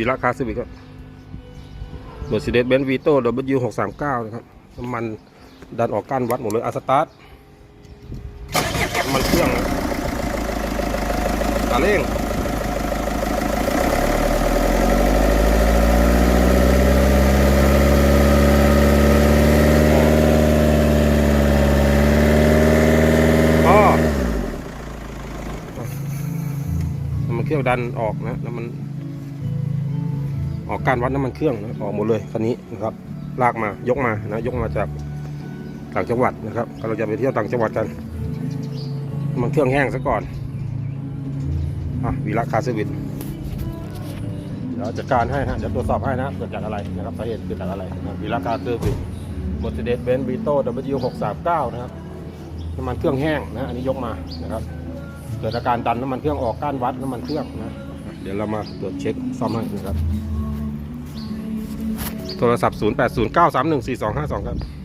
วีระคาสวิกครับเมอร์เซเดสเบนซ์วีโต้ W639 นะครับน้ำมันดันออกก้านวัดหมดเลยอาสตาร์ทน้ำมันเครื่องตาเร่งมันเครื่องดันออกนะน้ำมัน ออกการวัดน้ำมันเครื่องนะออกหมดเลยคันนี้นะครับลากมายกมานะยกมาจากต่างจังหวัดนะครับเราจะไปเที่ยวต่างจังหวัดกันน้ำมันเครื่องแห้งซะก่อนอะวีระคาร์เซอร์วิสเดี๋ยวจัดการให้นะเดี๋ยวตรวจสอบให้นะเกิดจากอะไรนะครับสาเหตุเกิดจากอะไรนะวีระคาร์เซอร์วิสมอเตอร์เดสเบนซ์วีโต้ W639 นะครับน้ำมันเครื่องแห้งนะอันนี้ยกมานะครับเกิดอาการดันน้ำมันเครื่องออกก้านวัดน้ำมันเครื่องนะเดี๋ยวเรามาตรวจเช็คซ่อมให้นะครับ โทรศัพท์ 0809314252 ครับ